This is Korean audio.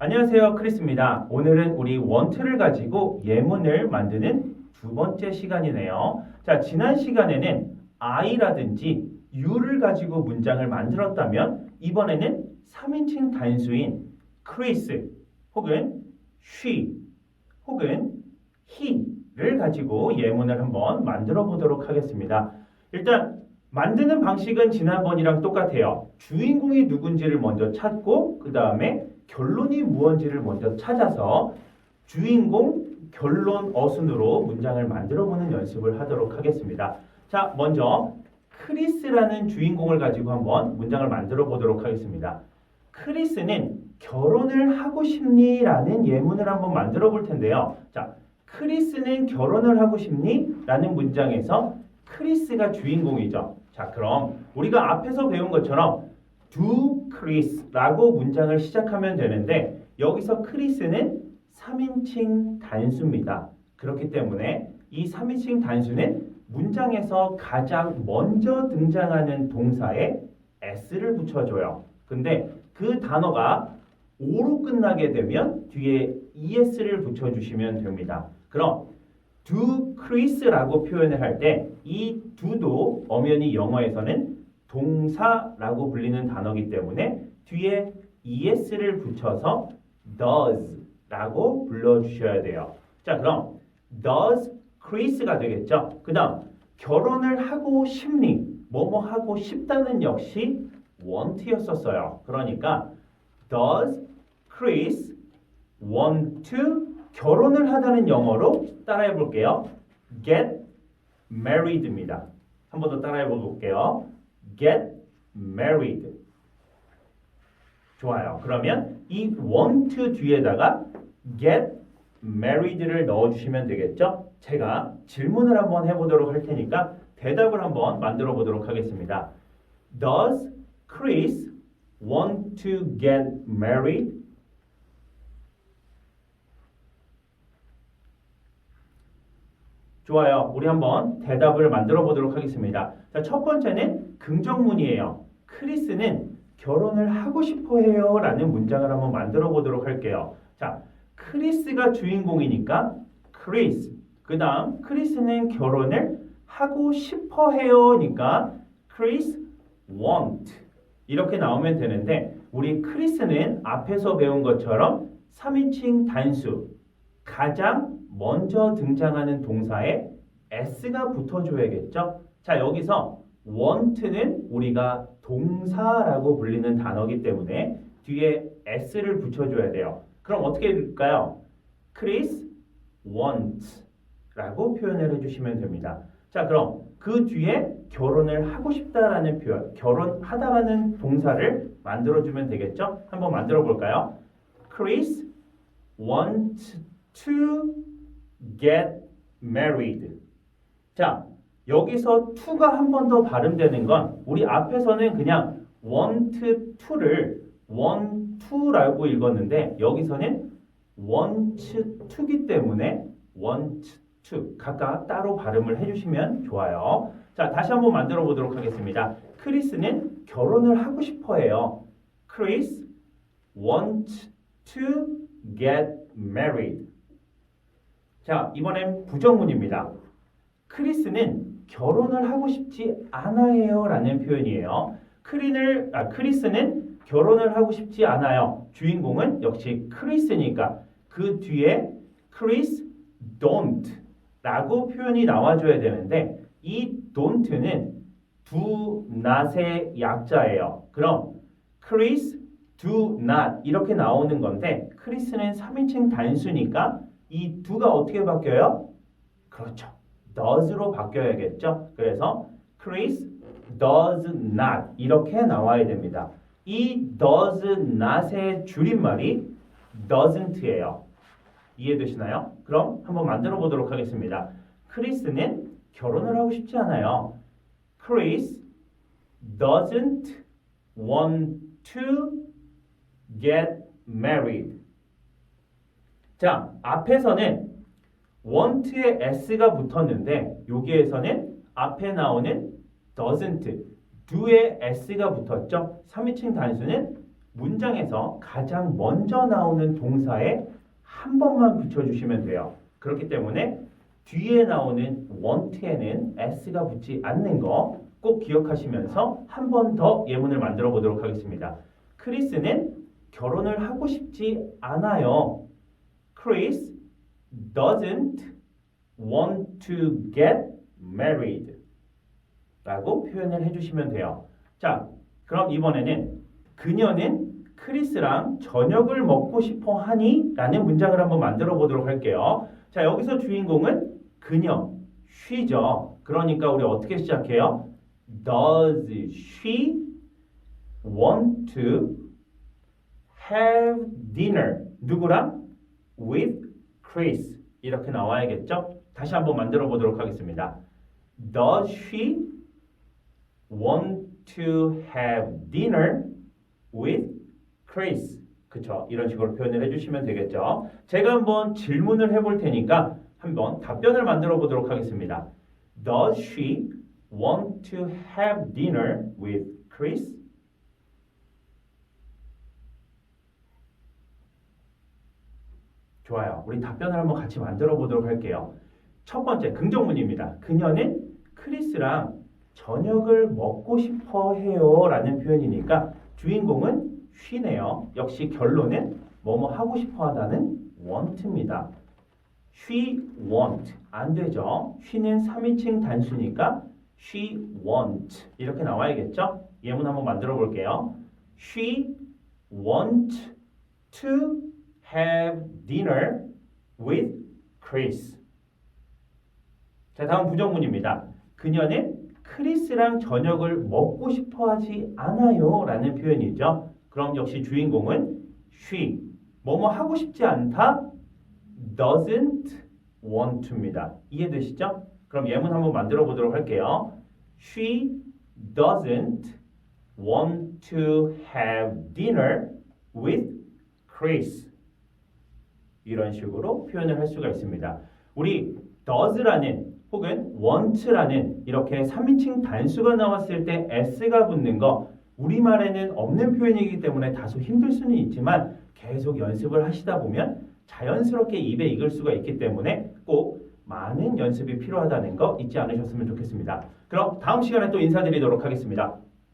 안녕하세요. 크리스입니다. 오늘은 우리 원투를 가지고 예문을 만드는 두 번째 시간이네요. 자, 지난 시간에는 I라든지 U를 가지고 문장을 만들었다면 이번에는 3인칭 단수인 Chris 혹은 she 혹은 he를 가지고 예문을 한번 만들어 보도록 하겠습니다. 일단 만드는 방식은 지난번이랑 똑같아요. 주인공이 누군지를 먼저 찾고 그 다음에 결론이 무언지를 먼저 찾아서 주인공, 결론, 어순으로 문장을 만들어 보는 연습을 하도록 하겠습니다. 자, 먼저 크리스라는 주인공을 가지고 한번 문장을 만들어 보도록 하겠습니다. 크리스는 결혼을 하고 싶니? 라는 예문을 한번 만들어 볼 텐데요. 자, 크리스는 결혼을 하고 싶니? 라는 문장에서 크리스가 주인공이죠. 자, 그럼 우리가 앞에서 배운 것처럼 do Chris라고 문장을 시작하면 되는데 여기서 크리스는 3인칭 단수입니다. 그렇기 때문에 이 3인칭 단수는 문장에서 가장 먼저 등장하는 동사에 s를 붙여줘요. 근데 그 단어가 o로 끝나게 되면 뒤에 es를 붙여주시면 됩니다. 그럼 do Chris라고 표현을 할 때 이 do도 엄연히 영어에서는 동사라고 불리는 단어이기 때문에 뒤에 es를 붙여서 does라고 불러주셔야 돼요. 자, 그럼 does Chris가 되겠죠. 그 다음 결혼을 하고 싶니? 뭐뭐 하고 싶다는 역시 want였었어요. 그러니까 does Chris want to 결혼을 하다는 영어로 따라해 볼게요. get married입니다. 한 번 더 따라해 볼게요. get married. 좋아요. 그러면 이 want 뒤에다가 get married를 넣어 주시면 되겠죠? 제가 질문을 한번 해 보도록 할 테니까 대답을 한번 만들어 보도록 하겠습니다. Does Chris want to get married? 좋아요. 우리 한번 대답을 만들어 보도록 하겠습니다. 자, 첫 번째는 긍정문이에요. 크리스는 결혼을 하고 싶어 해요. 라는 문장을 한번 만들어 보도록 할게요. 자, 크리스가 주인공이니까 크리스. 그 다음, 크리스는 결혼을 하고 싶어 해요니까 크리스 want. 이렇게 나오면 되는데, 우리 크리스는 앞에서 배운 것처럼 3인칭 단수. 가장 먼저 등장하는 동사에 s가 붙어줘야겠죠? 자, 여기서 want는 우리가 동사라고 불리는 단어이기 때문에 뒤에 s를 붙여줘야 돼요. 그럼 어떻게 읽을까요? Chris wants 라고 표현을 해주시면 됩니다. 자, 그럼 그 뒤에 결혼을 하고 싶다라는 표현, 결혼하다라는 동사를 만들어주면 되겠죠? 한번 만들어 볼까요? Chris wants to get married. 자, 여기서 to가 한 번 더 발음되는 건 우리 앞에서는 그냥 want to를 want to라고 읽었는데 여기서는 want to기 때문에 want to 각각 따로 발음을 해주시면 좋아요. 자, 다시 한번 만들어 보도록 하겠습니다. 크리스는 결혼을 하고 싶어 해요. Chris want to get married. 자, 이번엔 부정문입니다. 크리스는 결혼을 하고 싶지 않아요 라는 표현이에요. 크린을, 아, 크리스는 결혼을 하고 싶지 않아요. 주인공은 역시 크리스니까 그 뒤에 크리스 don't 라고 표현이 나와줘야 되는데 이 don't는 do not의 약자예요. 그럼 크리스 do not 이렇게 나오는 건데 크리스는 3인칭 단수니까 이 do가 어떻게 바뀌어요? 그렇죠. does로 바뀌어야겠죠. 그래서 Chris does not 이렇게 나와야 됩니다. 이 does not의 줄임말이 doesn't예요. 이해되시나요? 그럼 한번 만들어 보도록 하겠습니다. 크리스는 결혼을 하고 싶지 않아요. Chris doesn't want to get married. 자, 앞에서는 want에 s가 붙었는데 여기에서는 앞에 나오는 doesn't, do에 s가 붙었죠. 3인칭 단수는 문장에서 가장 먼저 나오는 동사에 한 번만 붙여주시면 돼요. 그렇기 때문에 뒤에 나오는 want에는 s가 붙지 않는 거 꼭 기억하시면서 한 번 더 예문을 만들어 보도록 하겠습니다. 크리스는 결혼을 하고 싶지 않아요. Chris doesn't want to get married 라고 표현을 해주시면 돼요. 자, 그럼 이번에는 그녀는 크리스랑 저녁을 먹고 싶어 하니? 라는 문장을 한번 만들어 보도록 할게요. 자, 여기서 주인공은 그녀, she죠. 그러니까 우리 어떻게 시작해요? Does she want to have dinner? 누구랑? With Chris. 이렇게 나와야겠죠? 다시 한번 만들어 보도록 하겠습니다. Does she want to have dinner with Chris? 그쵸? 이런 식으로 표현을 해주시면 되겠죠? 제가 한번 질문을 해볼 테니까 한번 답변을 만들어 보도록 하겠습니다. Does she want to have dinner with Chris? 좋아요. 우리 답변을 한번 같이 만들어 보도록 할게요. 첫 번째 긍정문입니다. 그녀는 크리스랑 저녁을 먹고 싶어 해요 라는 표현이니까 주인공은 she네요. 역시 결론은 뭐뭐 하고 싶어 하다는 want입니다. she want 안 되죠. she는 3인칭 단수니까 she want 이렇게 나와야겠죠. 예문 한번 만들어 볼게요. she want to have dinner with Chris. 자, 다음 부정문입니다. 그녀는 크리스랑 저녁을 먹고 싶어 하지 않아요 라는 표현이죠. 그럼 역시 주인공은 she. 뭐뭐 하고 싶지 않다? doesn't want to입니다. 이해되시죠? 그럼 예문 한번 만들어 보도록 할게요. She doesn't want to have dinner with Chris. 이런 식으로 표현을 할 수가 있습니다. 우리 does라는 혹은 want라는 이렇게 3인칭 단수가 나왔을 때 s가 붙는 거 우리말에는 없는 표현이기 때문에 다소 힘들 수는 있지만 계속 연습을 하시다 보면 자연스럽게 입에 익을 수가 있기 때문에 꼭 많은 연습이 필요하다는 거 잊지 않으셨으면 좋겠습니다. 그럼 다음 시간에 또 인사드리도록 하겠습니다.